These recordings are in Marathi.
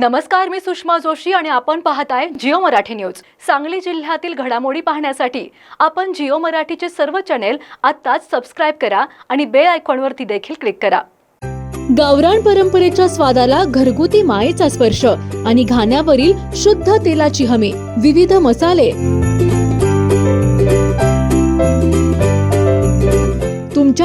नमस्कार मी सुषमा जोशी आणि आपण पाहताय जिओ मराठी न्यूज. सांगली जिल्ह्यातील घडामोडी पाहण्यासाठी आपण जिओ मराठीचे सर्व चॅनेल आत्ताच सबस्क्राईब करा आणि बेल आयकॉनवरती देखील क्लिक करा. गावरान परंपरेच्या स्वादाला घरगुती मायेचा स्पर्श आणि घाण्यावरील शुद्ध तेलाची हमी विविध मसाले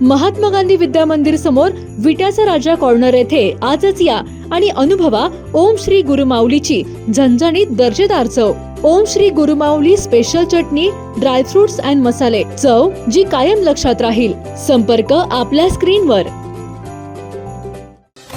महात्मा गांधी विद्या मंदिर समोर विट्याचा राजा कॉर्नर येथे आजच या. आणि अनुभवा ओम श्री गुरुमाऊलीची झणझणीत दर्जेदार चव. ओम श्री गुरुमाऊली स्पेशल चटणी ड्रायफ्रुट्स अँड मसाले चव जी कायम लक्षात राहील. संपर्क आपल्या स्क्रीनवर.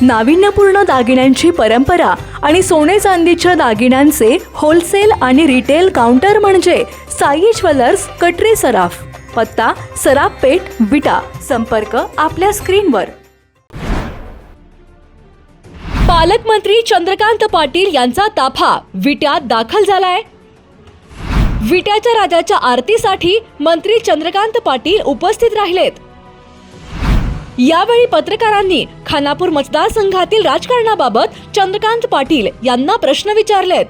नाविन्यपूर्ण दागिन्यांची परंपरा आणि सोने चांदीच्या दागिन्यांचे होलसेल आणि रिटेल काउंटर म्हणजे साई ज्वेलर्स कटरे सराफ. पत्ता सराफ पेठ विटा संपर्क आपल्या स्क्रीनवर. पालकमंत्री चंद्रकांत पाटील यांचा ताफा विट्यात दाखल झालाय. विट्याच्या राजाच्या आरतीसाठी मंत्री चंद्रकांत पाटील उपस्थित राहिलेत. यावेळी पत्रकारांनी खानापूर मतदारसंघातील राजकारणाबाबत चंद्रकांत पाटील यांना प्रश्न विचारलेत.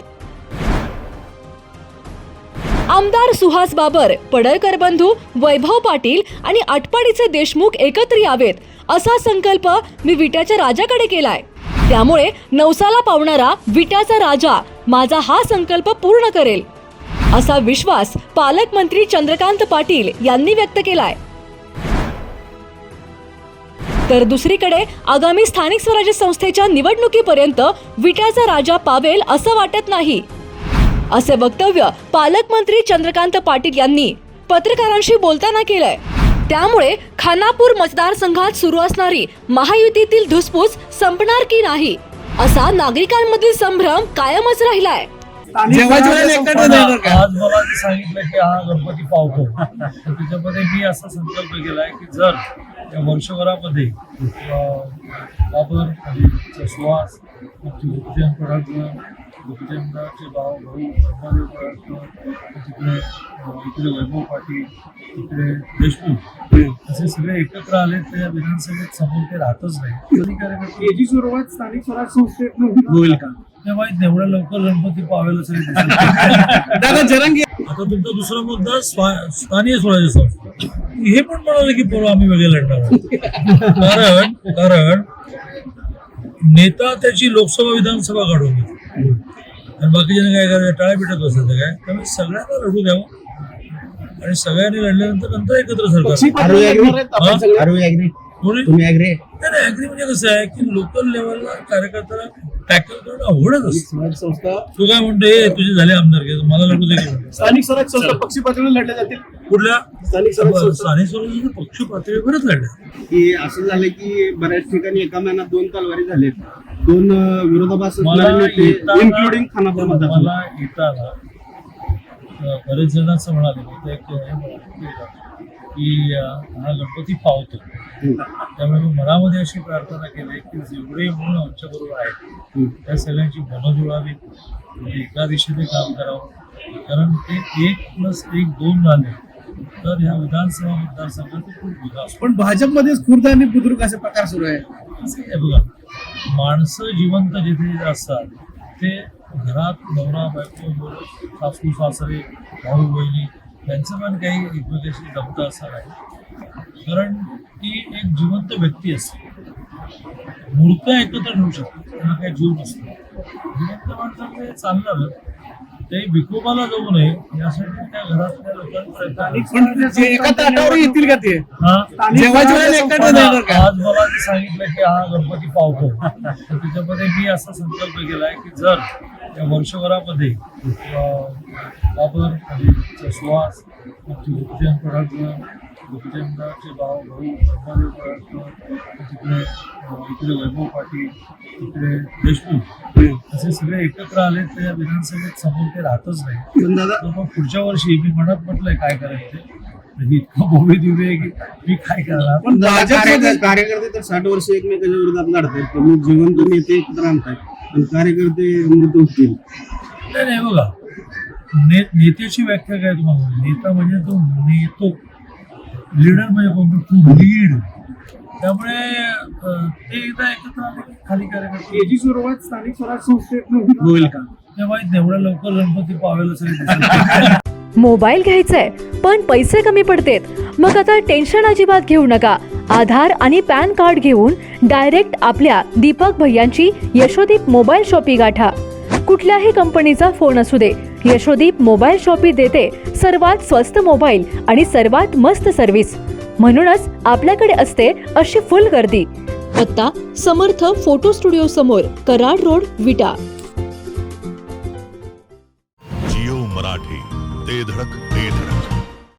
आमदार सुहास बाबर पडळकर बंधू वैभव पाटील आणि आटपाडीचे देशमुख एकत्र यावेत असा संकल्प मी विट्याच्या राजाकडे केलाय. त्यामुळे नवसाला पावणारा विट्याचा राजा माझा हा संकल्प पूर्ण करेल. असा विश्वास पालकमंत्री चंद्रकांत पाटील यांनी व्यक्त केलाय. तर दुसरीकडे आगामी स्थानिक स्वराज्य संस्थेच्या निवडणुकीपर्यंत विट्याचा राजा पावेल असं वाटत नाही. असे वक्तव्य पालकमंत्री चंद्रकांत पाटील यांनी पत्रकारांशी बोलताना केलंय. त्यामुळे खानापूर मतदारसंघात सुरू असणारी महायुतीतील धुसफूस संपणार की नाही? असा नागरिकांमधील संभ्रम कायमच राहिलाय. जेव्हा जेव्हा एकत्र जाणार का? आज मला जे सांगितलं की हा गणपती पावतो त्याच्यामध्ये मी असा संकल्प केलाय की जर या वर्षभरामध्ये बाबर आणि सुहास भाव भाऊ तिकडे इकडे वैभव पाटील देशमुख असे सगळे एकत्र आले तर या विधानसभेत समोर ते राहतच नाही कार्यकर्ते याची सुरुवात स्थानिक स्वराज संस्थेत होईल का ते माहीत नाही एवढ्या लवकर गणपती पावेल. दादा जरंगे आता तुमचा दुसरा मुद्दा स्थानीय स्वराज्य संस्था हे पण म्हणाले की परवा आम्ही वेगळे लढणार. कारण कारण नेता त्याची लोकसभा विधानसभा काढून घेतो. आणि बाकीच्याने काय करायचं टाळ्या पिटत बसायचं काय? त्यामुळे सगळ्यांना लढू द्यावं. आणि सगळ्यांनी लढल्यानंतर नंतर एकत्र सरकार? नाही नाही म्हणजे कसं आहे की लोकल लेवलला कार्यकर्त्याला तू काय म्हणते "ए, तुझे झाले आमदार मला लढू दे. स्थानिक स्वराज संस्था पक्षी पातळीवर लढल्या जातील. कुठल्या? स्थानिक स्वराज संस्था स्थानिक स्वराज्याचे पक्ष पातळीवरच लढले की असं झालं की बऱ्याच ठिकाणी एका महिन्यात दोन तलवारी झालेत. दोन विरोधाभास इन्क्लुडिंग मला येताना बरेच जण असं म्हणाले एक म्हणाले की हा गणपती पावतो. त्यामुळे मी मनामध्ये अशी प्रार्थना केली की जेवढे म्हणून आमच्या बरोबर आहेत त्या सगळ्यांची मनं जुळावी म्हणजे एका दिशेने काम करावं. कारण ते एक प्लस एक दोन झाले तर ह्या विधानसभा मतदारसंघात खूप विकास. पण भाजपमध्ये स्फूर्त आणि बुद्रुक असे प्रकार सुरू आहे बघा माणसं जिवंत जिथे जिथे असतात ते घरात नवरा बायको सासू सासरे भाऊ बहिणी त्यांचं पण काही एकमेकाशी जमतं असणार नाही. कारण ती एक जिवंत व्यक्ती असते. मूर्त एकत्र ठेवू शकतो. त्यांना काही जीव नसतो. जिवंत माणसाचं चालणार. ते विकोपाला जाऊ नये यासाठी त्या घरातल्या लोकांपर्यंत पण जे एका ताटावर येतील का ते? हा? जेव्हा जेव्हा एकत्र जाणार का आज मला सांगितलं की हा गणपती पावतो तर त्याच्यामध्ये मी असा संकल्प केलाय की जर या वर्षभरामध्ये बाबर आणि भाव भाऊ पडळकर तिकडे इकडे वैभव पाटील इकडे देशमुख. असे सगळे एकत्र आले या विधानसभेत समोर ते राहतच नाही. पण तर मग पुढच्या वर्षी मी मनात म्हटलंय काय करायचं ते. इतकं की मी काय करणार? पण कार्यकर्ते तर साठ वर्ष एकमेकाच्या विरोधात लढतात तर मग जिवंत नेते एकत्र आणतात आणि कार्यकर्ते मृत होतील. नाही नाही बघा. नेत्याची व्याख्या काय तुम्हाला? नेता म्हणजे तो नेतो. लीडर म्हणजे कोण टू लीड त्यामुळे ते एकदा एकत्र खाली कार्यकर्ते याची सुरुवात स्थानिक स्वराज संस्थेत होईल. का? ते माहीत नाही एवढ्या लवकर गणपती पावेल असं. मोबाईल घ्यायचाय पण पैसे कमी पडतेत. मग आता टेन्शन अजिबात घेऊ नका. आधार आणि पॅन कार्ड घेऊन डायरेक्ट आपल्या दीपक भैयांची यशोदीप मोबाईल शॉपी गाठा. कुठल्याही कंपनीचा फोन असू दे यशोदीप मोबाईल शॉपी देते सर्वात स्वस्त मोबाईल आणि सर्वात मस्त सर्व्हिस म्हणूनच आपल्याकडे असते अशी फुल गर्दी. पत्ता समर्थ फोटो स्टुडिओ समोर कराड रोड विटा. जिओ मराठी ते धडक.